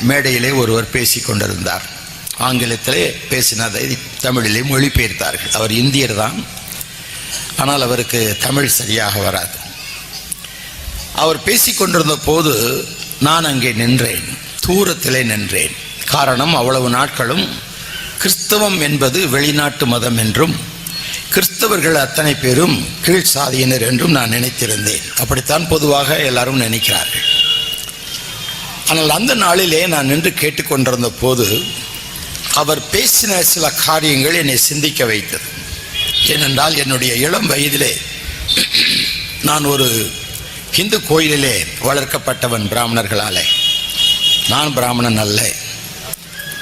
மேடையிலே ஒருவர் பேசிக் கொண்டிருந்தார். ஆங்கிலத்திலே பேசினதை தமிழிலே மொழிபெயர்த்தார்கள். அவர் இந்தியர் தான். ஆனால் அவருக்கு தமிழ் சரியாக வராது. அவர் பேசி கொண்டிருந்த போது நான் அங்கே நின்றேன். தூரத்திலே நின்றேன். காரணம் அவ்வளவு நாட்களும் கிறிஸ்தவம் என்பது வெளிநாட்டு மதம் என்றும் கிறிஸ்தவர்கள் அத்தனை பேரும் கீழ் சாதியினர் என்றும் நான் நினைத்திருந்தேன். அப்படித்தான் பொதுவாக எல்லாரும் நினைக்கிறார்கள். ஆனால் அந்த நாளிலே நான் நின்று கேட்டுக்கொண்டிருந்த போது அவர் பேசின சில காரியங்கள் என்னை சிந்திக்க வைத்தது. ஏனென்றால் என்னுடைய இளம் வயதிலே நான் ஒரு இந்து கோயிலிலே வளர்க்கப்பட்டவன் பிராமணர்களாலே. நான் பிராமணன் அல்ல.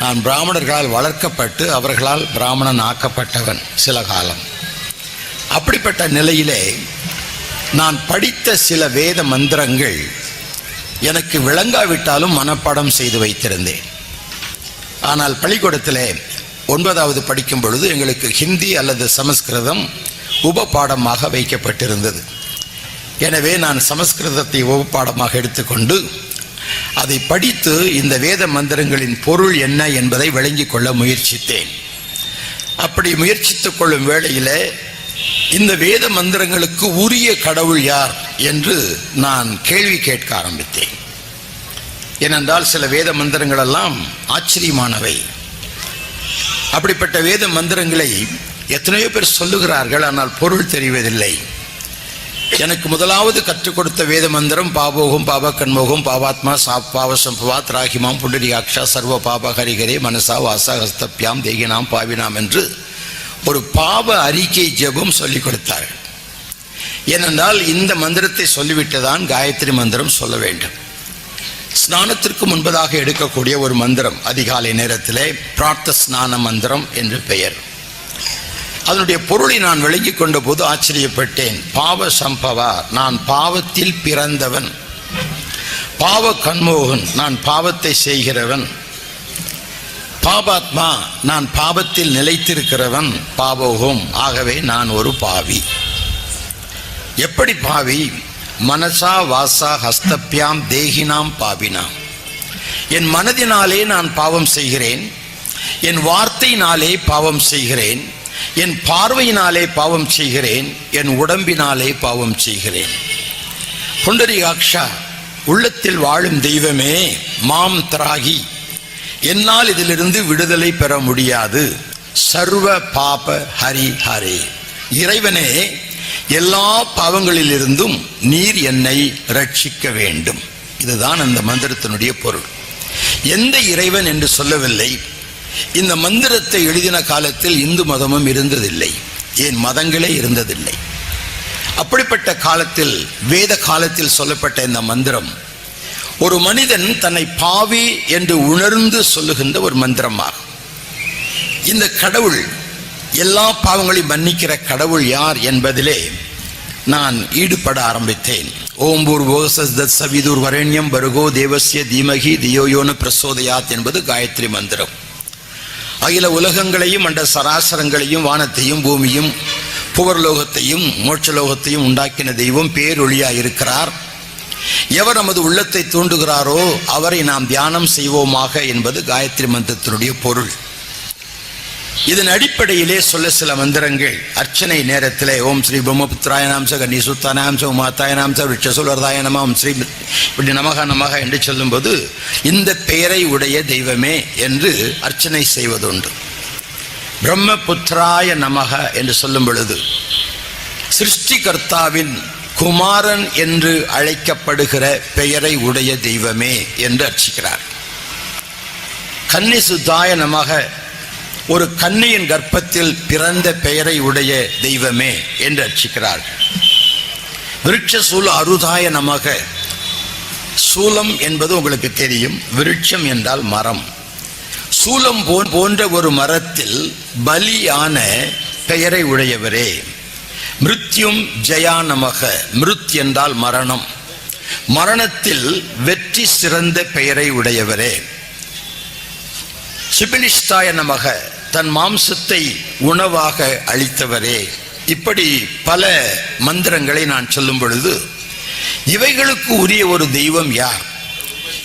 நான் பிராமணர்களால் வளர்க்கப்பட்டு அவர்களால் பிராமணன் ஆக்கப்பட்டவன் சில காலம். அப்படிப்பட்ட நிலையிலே நான் படித்த சில வேத மந்திரங்கள் எனக்கு விளங்காவிட்டாலும் மனப்பாடம் செய்து வைத்திருந்தேன். ஆனால் பள்ளிக்கூடத்தில் ஒன்பதாவது படிக்கும் பொழுது எங்களுக்கு ஹிந்தி அல்லது சமஸ்கிருதம் உப பாடமாக வைக்கப்பட்டிருந்தது. எனவே நான் சமஸ்கிருதத்தை உப பாடமாக எடுத்துக்கொண்டு அதை படித்து இந்த வேத மந்திரங்களின் பொருள் என்ன என்பதை விளங்கிக் கொள்ள முயற்சித்தேன். அப்படி முயற்சித்துக் கொள்ளும் வேளையிலே இந்த வேத மந்திரங்களுக்கு உரிய கடவுள் யார்? என்று நான் கேள்வி கேட்க ஆரம்பித்தேன். ஏனென்றால் சில வேத மந்திரங்கள் எல்லாம் ஆச்சரியமானவை. அப்படிப்பட்ட வேத மந்திரங்களை எத்தனையோ பேர் சொல்லுகிறார்கள் ஆனால் பொருள் தெரிவதில்லை. எனக்கு முதலாவது கற்றுக் கொடுத்த வேத மந்திரம் பாபோகம் பாப கண்மோகம் பாபாத்மா சா பாவ சம்பவாத் ராகிமாம் புண்டரியாக்ஷா சர்வ பாப ஹரிகரே மனசா வாசா ஹஸ்தப்யாம் தேகினாம் பாவினாம் என்று ஒரு பாவ அறிக்கை ஜெபம் சொல்லிக் கொடுத்தார்கள். ஏனென்றால் இந்த மந்திரத்தை சொல்லிவிட்டுதான் காயத்ரி மந்திரம் சொல்ல வேண்டும். ஸ்நானத்திற்கு முன்பதாக எடுக்கக்கூடிய ஒரு மந்திரம் அதிகாலை நேரத்திலே பிரார்த்த ஸ்நான மந்திரம் என்று பெயர். அதனுடைய பொருளை நான் விளங்கி கொண்ட போது ஆச்சரியப்பட்டேன். பாவ சம்பவா நான் பாவத்தில் பிறந்தவன். பாவ கண்மோகன் நான் பாவத்தை செய்கிறவன். பாபாத்மா நான் பாவத்தில் நிலைத்திருக்கிறவன் பாவோகம் ஆகவே நான் ஒரு பாவி. எப்படி பாவி? மனசா வாசா ஹஸ்தப்யாம் தேகினாம் பாவினாம். என் மனதினாலே நான் பாவம் செய்கிறேன். என் வார்த்தையினாலே பாவம் செய்கிறேன். என் பார்வையினாலே பாவம் செய்கிறேன். என் உடம்பினாலே பாவம் செய்கிறேன். புண்டரிகாக்ஷா உள்ளத்தில் வாழும் தெய்வமே மாம் திராகி என்னால் இதிலிருந்து விடுதலை பெற முடியாது. சர்வ பாப ஹரி ஹரே இறைவனே எல்லா பாவங்களிலிருந்தும் நீர் என்னை ரட்சிக்க வேண்டும். இதுதான் அந்த மந்திரத்தினுடைய பொருள். எந்த இறைவன் என்று சொல்லவில்லை. இந்த மந்திரத்தை எழுதின காலத்தில் இந்து மதமும் இருந்ததில்லை. ஏன் மதங்களே இருந்ததில்லை. அப்படிப்பட்ட காலத்தில் வேத காலத்தில் சொல்லப்பட்ட இந்த மந்திரம் ஒரு மனிதன் தன்னை பாவி என்று உணர்ந்து சொல்லுகின்ற ஒரு மந்திரமாகும். இந்த கடவுள் எல்லா பாவங்களையும் மன்னிக்கிற கடவுள் யார் என்பதிலே நான் ஈடுபட ஆரம்பித்தேன். ஓம்பூர் ஓசஸ் தத் சவிதூர் வரண்யம் பருகோ தேவசிய தீமகி தியோயோன பிரசோதயாத் என்பது காயத்ரி மந்திரம். அகில உலகங்களையும் அண்ட சராசரங்களையும் வானத்தையும் பூமியும் புவர்லோகத்தையும் மோட்சலோகத்தையும் உண்டாக்கின தெய்வம் பேரொழியாக இருக்கிறார். எவர் நமது உள்ளத்தை தூண்டுகிறாரோ அவரை நாம் தியானம் செய்வோமாக என்பது காயத்ரி மந்திரத்தினுடைய பொருள். இதன் அடிப்படையிலே சொல்ல சில மந்திரங்கள். அர்ச்சனை நேரத்திலே ஓம் ஸ்ரீ பிரம்மபுத்திராய நாம்ச கன்னி சுத்தானாம்ச உமாத்தாய நாம்ச விட்சசுலர்தாய நம ஓம் ஸ்ரீ இப்படி நமக நமக என்று சொல்லும்போது இந்த பெயரை உடைய தெய்வமே என்று அர்ச்சனை செய்வதுண்டு. பிரம்மபுத்திராய நமக என்று சொல்லும் பொழுது சிருஷ்டிகர்த்தாவின் குமாரன் என்று அழைக்கப்படுகிற பெயரை உடைய தெய்வமே என்று அர்ச்சிக்கிறார். கன்னி சுத்தாய நமக ஒரு கண்ணியின் கர்ப்பத்தில் பிறந்த பெயரை உடைய தெய்வமே என்று அர்ச்சிக்கிறார் விருட்ச சூல அருதாய நமக. சூலம் என்பது உங்களுக்கு தெரியும். விருட்சம் என்றால் மரம். சூலம் போ- போன்ற ஒரு மரத்தில் பலியான பெயரை உடையவரே. மிருத்யும் ஜெயா நமக. மிருத் என்றால் மரணம். மரணத்தில் வெற்றி சிறந்த பெயரை உடையவரே. சிபிலிஷ்டாய நமக. தன் மாம்சத்தை உணவாக அளித்தவரே. இப்படி பல மந்திரங்களை நான் சொல்லும் பொழுது இவைகளுக்கு உரிய ஒரு தெய்வம் யார்?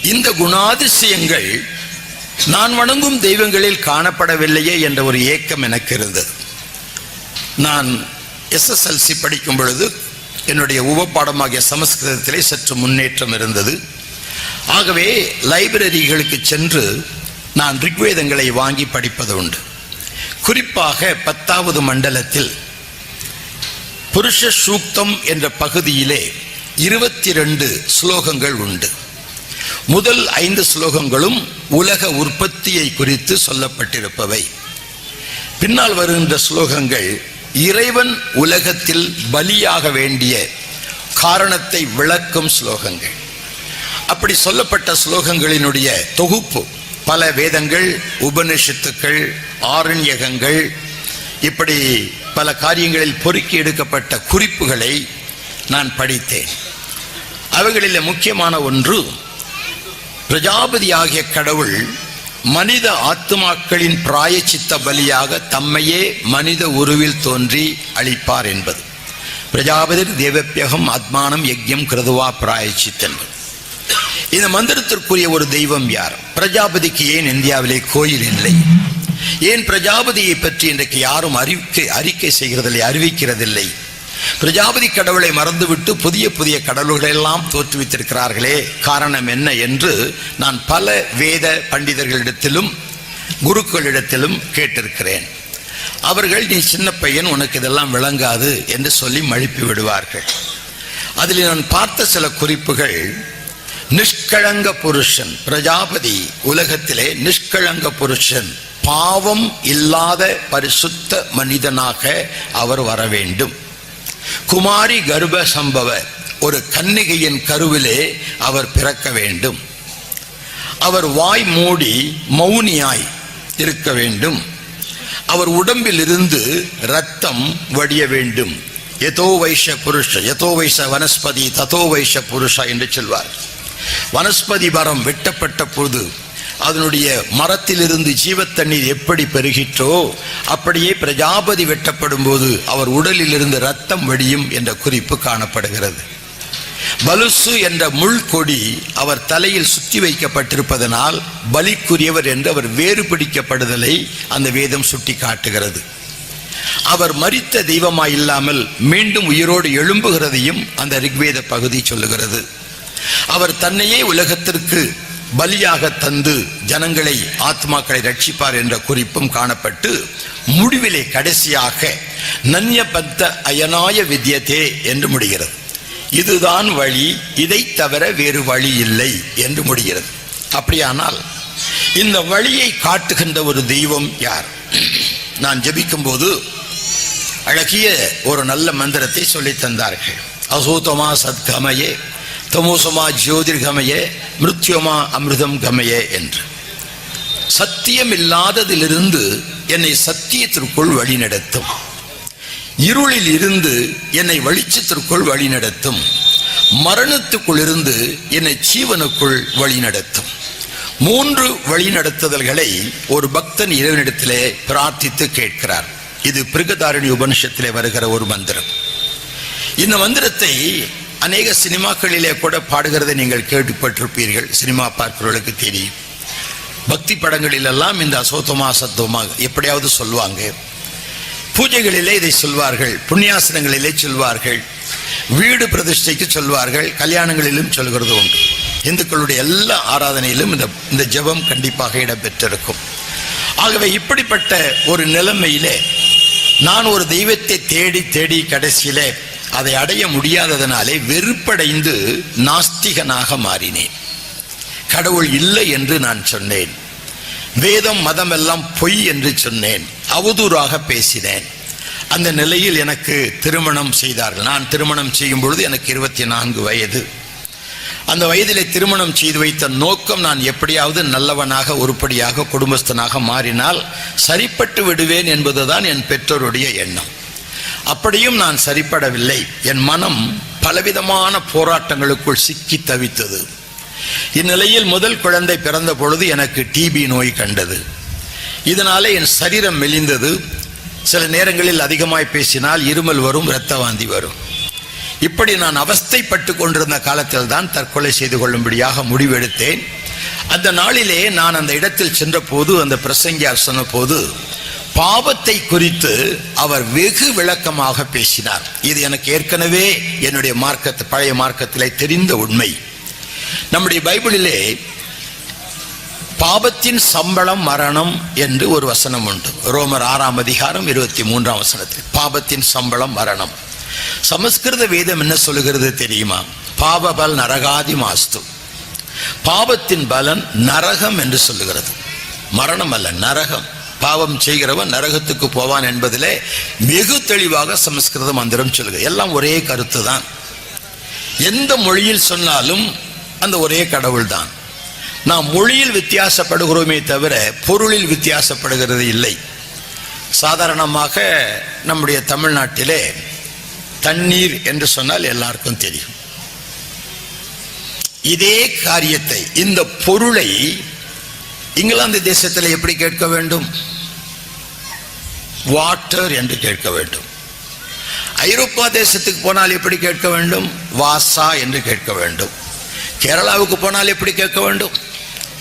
இந்த குணாதிசயங்கள் நான் வணங்கும் தெய்வங்களில் காணப்படவில்லையே என்ற ஒரு ஏக்கம் எனக்கு இருந்தது. நான் எஸ்எஸ்எல்சி படிக்கும் பொழுது என்னுடைய உபப்பாடமாகிய சமஸ்கிருதத்திலே சற்று முன்னேற்றம் இருந்தது. ஆகவே லைப்ரரிகளுக்கு சென்று நான் ரிக்வேதங்களை வாங்கி படிப்பது உண்டு. குறிப்பாக பத்தாவது மண்டலத்தில் புருஷ சூக்தம் என்ற பகுதியிலே இருபத்தி ரெண்டு ஸ்லோகங்கள் உண்டு. முதல் ஐந்து ஸ்லோகங்களும் உலக உற்பத்தியை குறித்து சொல்லப்பட்டிருப்பவை. பின்னால் வருகின்ற ஸ்லோகங்கள் இறைவன் உலகத்தில் பலியாக வேண்டிய காரணத்தை விளக்கும் ஸ்லோகங்கள். அப்படி சொல்லப்பட்ட ஸ்லோகங்களினுடைய தொகுப்பு பல வேதங்கள் உபனிஷத்துக்கள் ஆரண்யகங்கள் இப்படி பல காரியங்களில் பொறுக்கி எடுக்கப்பட்ட குறிப்புகளை நான் படித்தேன். அவைகளில் முக்கியமான ஒன்று பிரஜாபதி ஆகிய கடவுள் மனித ஆத்துமாக்களின் பிராயச்சித்த பலியாக தம்மையே மனித உருவில் தோன்றி அளிப்பார் என்பது. பிரஜாபதி தேவப்பியகம் ஆத்மானம் யஜ்யம் கிருதுவா பிராயச்சித் என்பது. இந்த மந்திரத்திற்குரிய ஒரு தெய்வம் யார்? பிரஜாபதிக்கு ஏன் இந்தியாவிலே கோயில் இல்லை? ஏன் பிரஜாபதியை பற்றி இன்றைக்கு யாரும் அறிவிக்க அறிக்கை செய்கிறதில்லை அறிவிக்கிறதில்லை? பிரஜாபதி கடவுளை மறந்துவிட்டு புதிய புதிய கடவுள்களெல்லாம் தோற்றுவித்திருக்கிறார்களே. காரணம் என்ன என்று நான் பல வேத பண்டிதர்களிடத்திலும் குருக்களிடத்திலும் கேட்டிருக்கிறேன். அவர்கள் நீ சின்ன பையன் உனக்கு இதெல்லாம் விளங்காது என்று சொல்லி மழுப்பி விடுவார்கள். அதில் நான் பார்த்த சில குறிப்புகள் நிஷ்கழங்க புருஷன் பிரஜாபதி உலகத்திலே நிஷ்கழங்க புருஷன் பாவம் இல்லாத பரிசுத்த மனிதனாக அவர் வர வேண்டும். குமாரி கர்ப்ப சம்பவ ஒரு கன்னிகையின் கருவிலே அவர் பிறக்க வேண்டும். அவர் வாய் மூடி மௌனியாய் இருக்க வேண்டும். அவர் உடம்பில் இருந்து ரத்தம் வடிய வேண்டும். எதோ வைஷ புருஷ எதோ வைஷ வனஸ்பதி ததோ வைஷ புருஷா என்று சொல்வார். வனஸ்பதி மரம் வெட்டப்பட்ட போது அதனுடைய மரத்திலிருந்து ஜீவத்தண்ணீர் எப்படி பெருகிற்றோ அப்படியே பிரஜாபதி வெட்டப்படும் போது அவர் உடலில் இருந்து ரத்தம் வடியும் என்ற குறிப்பு காணப்படுகிறது. பலுசு என்ற முள் கொடி அவர் தலையில் சுத்தி வைக்கப்பட்டிருப்பதனால் பலிக்குரியவர் என்று அவர் வேறு பிடிக்கப்படுதலை அந்த வேதம் சுட்டி காட்டுகிறது அவர் மரித்த தெய்வமாய் இல்லாமல் மீண்டும் உயிரோடு எழும்புகிறதையும் அந்த ரிக்வேத பகுதி சொல்லுகிறது. அவர் தன்னையே உலகத்திற்கு பலியாக தந்து ஜனங்களை ஆத்மாக்களை ரட்சிப்பார் என்ற குறிப்பும் காணப்பட்டு முடிவிலே கடைசியாக நன்யபத்த அயனாய வித்யதே என்று முடிகிறது. இதுதான் வழி இதை தவிர வேறு வழி இல்லை என்று முடிகிறது. அப்படியானால் இந்த வழியை காட்டுகின்ற ஒரு தெய்வம் யார்? நான் ஜபிக்கும் போது அழகிய ஒரு நல்ல மந்திரத்தை சொல்லித் தந்தார்கள். அசூத்தமா சத்கமயே தமோசமா ஜோதிர்கமயே மிருத்யோமா அமிர்தம் கமயே என்று. சத்தியம் இல்லாததிலிருந்து என்னை சத்தியத்திற்குள் வழிநடத்தும். இருளில் இருந்து என்னை வெளிச்சத்திற்குள் வழிநடத்தும். மரணத்துக்குள் இருந்து என்னை ஜீவனுக்குள் வழிநடத்தும். மூன்று வழிநடத்துதல்களை ஒரு பக்தன் இறைவனிடத்திலே பிரார்த்தித்து கேட்கிறார். இது பிருகதாரணி உபனிஷத்திலே வருகிற ஒரு மந்திரம். இந்த மந்திரத்தை அநேக சினிமாக்களிலே கூட பாடுகிறதை நீங்கள் கேட்டுப்பட்டிருப்பீர்கள். சினிமா பார்க்கிறவர்களுக்கு தெரியும். பக்தி படங்களிலெல்லாம் இந்த அசோத்தமா அசத்துவமாக எப்படியாவது சொல்லுவாங்க. பூஜைகளிலே இதை சொல்வார்கள் புண்ணியாசனங்களிலே சொல்வார்கள் வீடு பிரதிஷ்டைக்கு சொல்வார்கள் கல்யாணங்களிலும் சொல்கிறது உண்டு. இந்துக்களுடைய எல்லா ஆராதனையிலும் இந்த இந்த ஜெபம் கண்டிப்பாக இடம்பெற்றிருக்கும். ஆகவே இப்படிப்பட்ட ஒரு நிலைமையிலே நான் ஒரு தெய்வத்தை தேடி தேடி கடைசியிலே அதை அடைய முடியாததனாலே வெறுப்படைந்து நாஸ்திகனாக மாறினேன். கடவுள் இல்லை என்று நான் சொன்னேன். வேதம் மதம் எல்லாம் பொய் என்று சொன்னேன். அவதூறாக பேசினேன். அந்த நிலையில் எனக்கு திருமணம் செய்தார்கள். நான் திருமணம் செய்யும் பொழுது எனக்கு இருபத்தி நான்கு வயது. அந்த வயதிலே திருமணம் செய்து வைத்த நோக்கம் நான் எப்படியாவது நல்லவனாக உருப்படியாக குடும்பஸ்தனாக மாறினால் சரிப்பட்டு விடுவேன் என்பதுதான் என் பெற்றோருடைய எண்ணம். அப்படியும் நான் சரிப்படவில்லை. என் மனம் பலவிதமான போராட்டங்களுக்குள் சிக்கி தவித்தது. இந்நிலையில் முதல் குழந்தை பிறந்த பொழுது எனக்கு டிபி நோய் கண்டது. இதனாலே என் சரீரம் மெலிந்தது. சில நேரங்களில் அதிகமாய் பேசினால் இருமல் வரும் இரத்த வாந்தி வரும். இப்படி நான் அவஸ்தைப்பட்டு கொண்டிருந்த காலத்தில் தான் தற்கொலை செய்து கொள்ளும்படியாக முடிவெடுத்தேன். அந்த நாளிலே நான் அந்த இடத்தில் சென்றபோது அந்த பிரசங்கியார் சொன்னபோது பாவத்தை குறித்து அவர் வெகு விளக்கமாக பேசினார். இது எனக்கு ஏற்கனவே என்னுடைய மார்க்கத்து பழைய மார்க்கத்திலே தெரிந்த உண்மை. நம்முடைய பைபிளிலே பாவத்தின் சம்பளம் மரணம் என்று ஒரு வசனம் உண்டு. ரோமர் ஆறாம் அதிகாரம் இருபத்தி மூன்றாம் வசனத்தில். பாவத்தின் சம்பளம் மரணம். சமஸ்கிருத வேதம் என்ன சொல்லுகிறது தெரியுமா? பாவபல் நரகாதி மாஸ்து. பாவத்தின் பலன் நரகம் என்று சொல்லுகிறது. மரணம் அல்ல நரகம். பாவம் செய்கிறவன் நரகத்துக்கு போவான் என்பதிலே வெகு தெளிவாக சமஸ்கிருத மந்திரம் சொல்லுங்க எல்லாம் ஒரே கருத்து தான் எந்த மொழியில் சொன்னாலும் அந்த ஒரே கடவுள் தான் நாம் மொழியில் வித்தியாசப்படுகிறோமே தவிர பொருளில் வித்தியாசப்படுகிறது இல்லை. சாதாரணமாக நம்முடைய தமிழ்நாட்டிலே தண்ணீர் என்று சொன்னால் எல்லாருக்கும் தெரியும். இதே காரியத்தை இந்த பொருளை இங்கிலாந்து தேசத்தில் எப்படி கேட்க வேண்டும்? வாட்டர் என்று கேட்க வேண்டும். ஐரோப்பா தேசத்துக்கு போனால் எப்படி கேட்க வேண்டும்? வாசா என்று கேட்க வேண்டும். கேரளாவுக்கு போனால் எப்படி கேட்க வேண்டும்?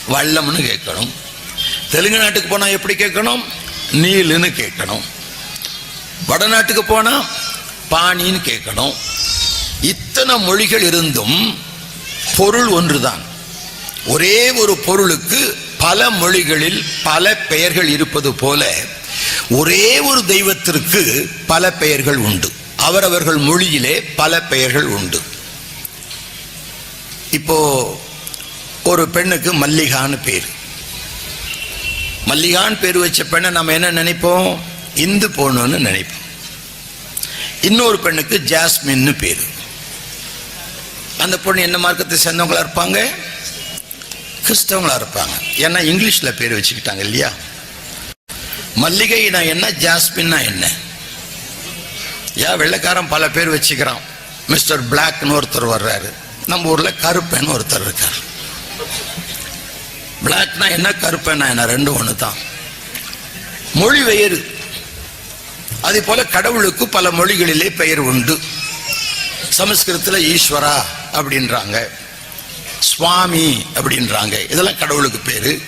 வள்ளம்னு கேட்கணும். தெலுங்கு நாட்டுக்கு போனால் எப்படி கேட்கணும்? நீலுன்னு கேட்கணும். வடநாட்டுக்கு போனால் பாணின்னு கேட்கணும். இத்தனை மொழிகள் இருந்தும் பொருள் ஒன்றுதான். ஒரே ஒரு பொருளுக்கு பல மொழிகளில் பல பெயர்கள் இருப்பது போல ஒரே ஒரு தெய்வத்திற்கு பல பெயர்கள் உண்டு. அவரவர்கள் மொழியிலே பல பெயர்கள் உண்டு. இப்போ ஒரு பெண்ணுக்கு மல்லிகான்னு பேர். மல்லிகான்னு பேர் வச்ச பெண்ணை நம்ம என்ன நினைப்போம்? இந்து பொண்ணுன்னு நினைப்போம். இன்னொரு பெண்ணுக்கு ஜாஸ்மின்னு பேர். அந்த பொண்ணு என்ன மார்க்கத்தை சேர்ந்தவங்களா இருப்பாங்க? கிறிஸ்தவங்களா இருப்பாங்க. ஏன்னா இங்கிலீஷில் பேர் வச்சுக்கிட்டாங்க இல்லையா? மல்லிகைனா என்ன ஜாஸ்மின்னா என்ன? ஏன் வெள்ளைக்காரன் பல பேர் வச்சுக்கிறான். மிஸ்டர் பிளாக்னு ஒருத்தர் வர்றாரு. நம்ம ஊரில் கருப்பேன்னு ஒருத்தர் இருக்கார். பிளாக்னா என்ன கருப்பேனா என்ன? ரெண்டும் ஒன்று தான் மொழி பெயர் அதே போல கடவுளுக்கு பல மொழிகளிலே பெயர் உண்டு. சமஸ்கிருதத்தில் ஈஸ்வரா அப்படின்றாங்க. சுவாமி அப்படின்றாங்க. இதெல்லாம் கடவுளுக்கு பேரு.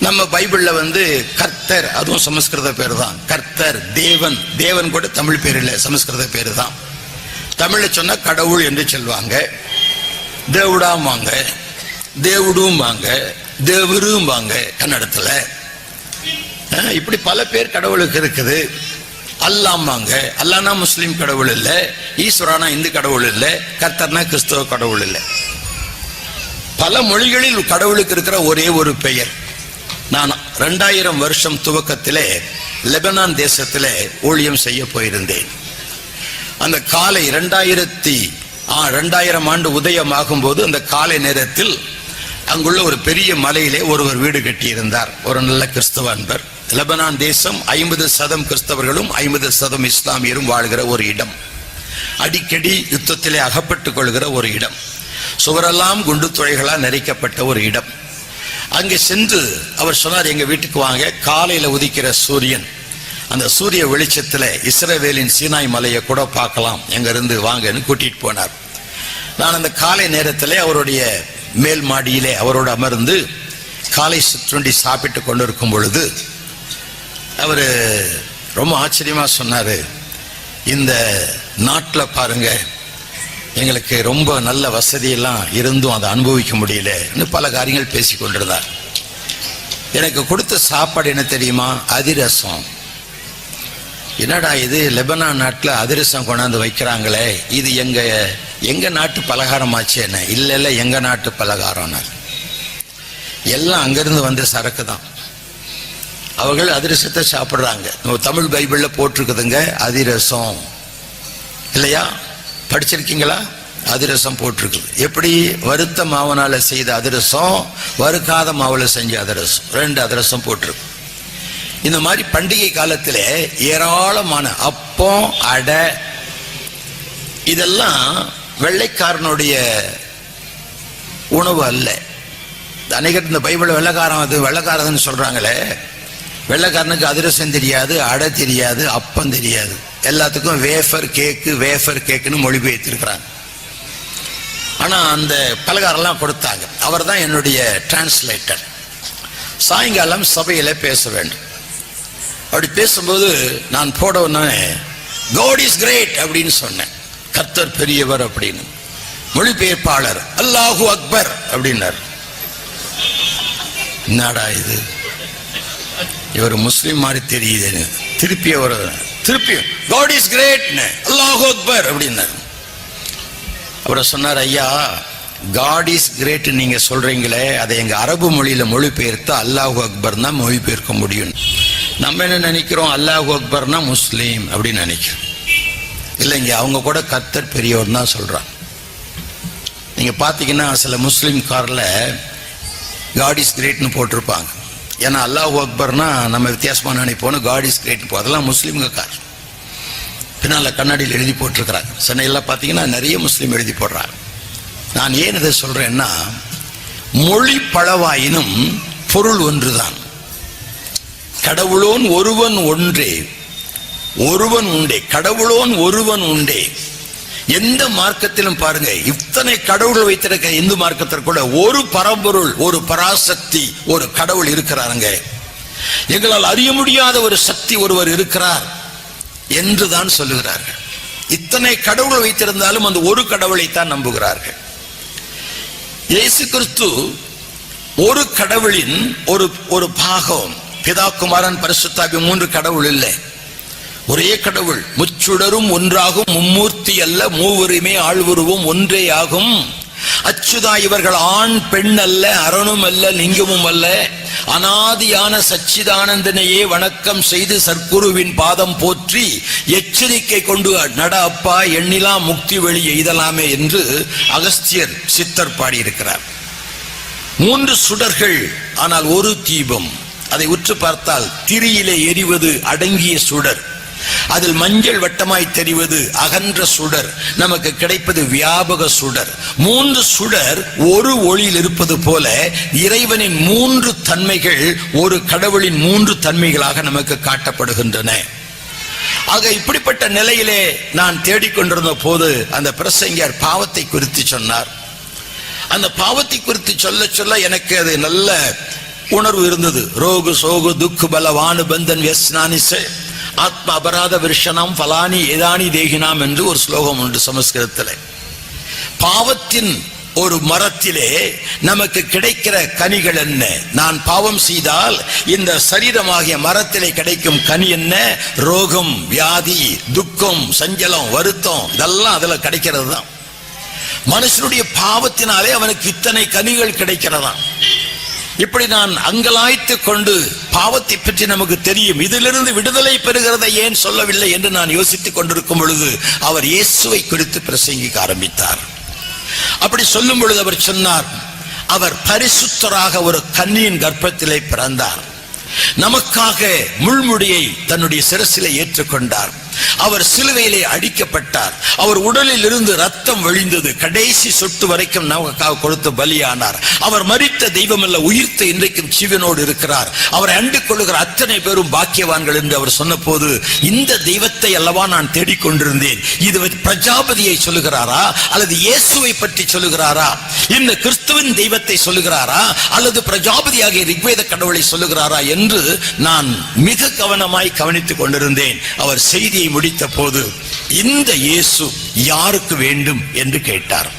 நம்ம பைபிள்ல வந்து கர்த்தர் அதுவும் சமஸ்கிருத பேர் தான் கர்த்தர் தேவன் தேவன் கூட தமிழ் பேர் இல்லை சமஸ்கிருத பேர் தான் தமிழ்ல சொன்னா கடவுள் என்று சொல்லுவாங்க தேவுடாம்பாங்க தேவுடும்பாங்க தேவரும்பாங்க கன்னடத்துல. இப்படி பல பேர் கடவுளுக்கு இருக்குது. அல்லாம்பாங்க அல்லானா முஸ்லீம் கடவுள் இல்லை ஈஸ்வரானா இந்து கடவுள் இல்லை கர்த்தர்னா கிறிஸ்தவ கடவுள் இல்லை. பல மொழிகளில் கடவுளுக்கு இருக்கிற ஒரே ஒரு பெயர். நான் ரெண்டாயிரம் வருஷம் துவக்கத்திலே லெபனான் தேசத்திலே ஊழியம் செய்ய போயிருந்தேன். அந்த காலை ரெண்டாயிரத்தி ரெண்டாயிரம் ஆண்டு உதயமாகும் போது அந்த காலை நேரத்தில் அங்குள்ள ஒரு பெரிய மலையிலே ஒருவர் வீடு கட்டியிருந்தார். ஒரு நல்ல கிறிஸ்தவ அன்பர். லெபனான் தேசம் ஐம்பது சதம் கிறிஸ்தவர்களும் ஐம்பது சதம் இஸ்லாமியரும் வாழ்கிற ஒரு இடம். அடிக்கடி யுத்தத்திலே அகப்பட்டுக் கொள்கிற ஒரு இடம். சுவரெல்லாம் குண்டு துளைகளால் நிறைக்கப்பட்ட ஒரு இடம். அங்கே சென்று அவர் சொன்னார் எங்க வீட்டுக்கு வாங்க. காலையில உதிக்கிற சூரியன். அந்த சூரிய வெளிச்சத்துல இஸ்ரவேலின் சீனாய் மலையை கூட பார்க்கலாம். எங்க இருந்து வாங்கன்னு கூட்டிட்டு போனார். நான் அந்த காலை நேரத்திலே அவருடைய மேல் மாடியிலே அவரோடு அமர்ந்து காலை சுற்றுண்டி சாப்பிட்டு கொண்டு இருக்கும் பொழுது அவர் ரொம்ப ஆச்சரியமாக சொன்னார். இந்த நாட்டில் பாருங்கள் எங்களுக்கு ரொம்ப நல்ல வசதியெல்லாம் இருந்தும் அதை அனுபவிக்க முடியல பல காரியங்கள் பேசி கொண்டிருந்தார். எனக்கு கொடுத்த சாப்பாடு என்ன தெரியுமா? அதிரசம். என்னடா இது? லெபனான் நாட்டில் அதிரசம் கொண்டாந்து வைக்கிறாங்களே. இது எங்க எங்க நாட்டு பலகாரமாச்சு என்ன? இல்ல இல்ல எங்க நாட்டு பலகாரம்னா எல்லாம் அங்கிருந்து வந்த சரக்கு தான். அவர்கள் அதிரசத்தை சாப்பிட்றாங்க. நம்ம தமிழ் பைபிளில் போட்டிருக்குதுங்க அதிரசம். இல்லையா? படிச்சிருக்கீங்களா? அதிரசம் போட்டிருக்குது. எப்படி? வறுத்த மாவனால செய்த அதிரசம் வறுக்காத மாவில் செஞ்ச அதிரசம். ரெண்டு அதிரசம் போட்டிருக்கு இந்த மாதிரி பண்டிகை காலத்தில் ஏராளமான அப்பம் அடை இதெல்லாம் வெள்ளைக்காரனுடைய உணவு அல்ல. அநேகர் இந்த பைபிள் வெள்ளைக்காரன் அது வெள்ளக்காரதுன்னு சொல்கிறாங்களே வெள்ளைக்காரனுக்கு அதிரசம் தெரியாது அடை தெரியாது அப்பம் தெரியாது. எல்லாத்துக்கும் வேஃபர் கேக்கு வேஃபர் கேக்குன்னு மொழிபெயர்த்திருக்கிறாங்க. ஆனால் அந்த பலகாரம்லாம் கொடுத்தாங்க. அவர் தான் என்னுடைய டிரான்ஸ்லேட்டர் சாயங்காலம் சபையில் பேச வேண்டும். அப்படி பேசும்போது நான் போட உடனே காட் இஸ் கிரேட் அப்படின்னு சொன்னேன். கர்த்தர் பெரியவர் அப்படின்னு. மொழிபெயர்ப்பாளர் அல்லாஹூ அக்பர் அப்படின்னார். என்னடா இது? இவர் முஸ்லீம் மாதிரி தெரியுது திருப்பி அவர் திருப்பி காட் இஸ் கிரேட் அக்பர் அப்படின்னாரு. அவரை சொன்னார் ஐயா காட் இஸ் கிரேட் நீங்க சொல்றீங்களே அதை எங்க அரபு மொழியில மொழிபெயர்த்து அல்லாஹு அக்பர் தான் மொழிபெயர்க்க முடியும். நம்ம என்ன நினைக்கிறோம்? அல்லாஹு அக்பர்னா முஸ்லீம் அப்படின்னு நினைக்கிறோம். இல்லைங்க அவங்க கூட கத்தர் பெரியவர் தான் சொல்றான் நீங்க பாத்தீங்கன்னா சில முஸ்லீம் கார்ல காட் இஸ் கிரேட்னு போட்டிருப்பாங்க. ஏன்னா அல்லாஹ் அக்பர்னா நம்ம வித்தியாசமாக நினைப்போம் காட் இஸ் கிரேட் இப்போ அதெல்லாம் முஸ்லீம்க கார். பின்னால் கண்ணாடியில் எழுதி போட்டிருக்கிறாங்க. சென்னையில் பார்த்தீங்கன்னா நிறைய முஸ்லீம் எழுதி போடுறாங்க. நான் ஏன் இதை சொல்கிறேன்னா மொழி பழவாயினும் பொருள் ஒன்றுதான். கடவுளோன் ஒருவன் ஒன்றே ஒருவன் உண்டே கடவுளோன் ஒருவன் உண்டே. எந்த மார்க்கத்திலும் பாருங்க இத்தனை கடவுள் வைத்திருக்க இந்து மார்க்கத்தில் கூட ஒரு பரம்பொருள் ஒரு பராசக்தி ஒரு கடவுள் இருக்கிறாருங்க. எங்களால் அறிய முடியாத ஒரு சக்தி ஒருவர் இருக்கிறார் என்றுதான் சொல்லுகிறார்கள். இத்தனை கடவுள் வைத்திருந்தாலும் அந்த ஒரு கடவுளைத்தான் நம்புகிறார்கள். இயேசு கிறிஸ்து ஒரு கடவுளின் ஒரு ஒரு பாகம் பிதா குமாரன் பரிசுத்தாபி மூன்று கடவுள் இல்லை. ஒரே கடவுள் முச்சுடரும் ஒன்றாகும் மும்மூர்த்தி அல்ல மூவருமே ஆழ்வுருவும் ஒன்றே ஆகும் அச்சுதா இவர்கள் ஆண் பெண் அல்ல அரணும் அல்ல லிங்கமும் அல்ல. அனாதியான சச்சிதானந்தனையே வணக்கம் செய்து சர்க்குருவின் பாதம் போற்றி எச்சரிக்கை கொண்டு நட அப்பா எண்ணிலாம் முக்தி வழி எய்தலாமே என்று அகஸ்தியர் சித்தர் பாடியிருக்கிறார். மூன்று சுடர்கள் ஆனால் ஒரு தீபம். அதை உற்று பார்த்தால் திரியிலே எரிவது அடங்கிய சுடர். அதில் மஞ்சள் வட்டமாய் தெரிவது அகன்ற சுடர். நமக்கு கிடைப்பது வியாபக சுடர். மூன்று சுடர் ஒரு ஒளியில் இருப்பது போல இறைவனின் மூன்று தன்மைகள் ஒரு கடவுளின் மூன்று தன்மைகளாக நமக்கு காட்டப்படுகின்றன. ஆக இப்படிப்பட்ட நிலையிலே நான் தேடிக்கொண்டிருந்த போது அந்த பிரசங்கர் பாவத்தை குறித்து சொன்னார். அந்த பாவத்தை குறித்து சொல்ல சொல்ல எனக்கு அது நல்ல உணர்வு இருந்தது. ரோகு சோகு துக்கு பல வானு பந்தன் வெஸ்னானிசே ஆத்ம அபராத விருஷனம் பலானி ஏதானி தேகினாம் என்று ஒரு ஸ்லோகம் உண்டு சமஸ்கிருதத்தில். பாவத்தின் ஒரு மரத்திலே நமக்கு கிடைக்கிற கனிகள் என்ன? நான் பாவம் செய்தால் இந்த சரீரமாகிய மரத்திலே கிடைக்கும் கனி என்ன? ரோகம் வியாதி துக்கம் சஞ்சலம் வருத்தம் இதெல்லாம் அதுல கிடைக்கிறது தான். மனுஷனுடைய பாவத்தினாலே அவனுக்கு இத்தனை கனிகள் கிடைக்கிறதா இப்படி நான் அங்கலாய்த்து கொண்டு பாவத்தை பற்றி நமக்கு தெரியும். இதிலிருந்து விடுதலை பெறுகிறதை ஏன் சொல்லவில்லை என்று நான் யோசித்துக் கொண்டிருக்கும் பொழுது அவர் இயேசுவை குறித்து பிரசங்கிக்க ஆரம்பித்தார். அப்படி சொல்லும் பொழுது அவர் சொன்னார் அவர் பரிசுத்தராக ஒரு கன்னியின் கர்ப்பத்திலே பிறந்தார். நமக்காக முள்முடியை தன்னுடைய சிரசிலை ஏற்றுக்கொண்டார். அவர் சிலுவையிலே அடிக்கப்பட்டார். அவர் உடலில் இருந்து ரத்தம் வழிந்தது. கடைசி சொட்டு வரைக்கும் நமக்காக கொடுத்து பலியானார். அவர் மறித்த தெய்வம் அல்ல உயிர்த்த இன்றைக்கும் சிவனோடு இருக்கிறார். அவரை அண்டு கொள்ளுகிற அத்தனை பேரும் பாக்கியவான்கள் என்று அவர் சொன்ன போது இந்த தெய்வத்தை அல்லவா நான் தேடிக்கொண்டிருந்தேன். இது பிரஜாபதியை சொல்லுகிறாரா? அல்லது இயேசுவை பற்றி சொல்லுகிறாரா? இந்த கிறிஸ்துவின் தெய்வத்தை சொல்லுகிறாரா? அல்லது பிரஜாபதியாகிய ரிக்வேத கடவுளை சொல்லுகிறாரா என்று நான் மிக கவனமாய் கவனித்துக் கொண்டிருந்தேன். அவர் செய்தியை முடித்த போது இந்த இயேசு யாருக்கு வேண்டும் என்று கேட்டார்.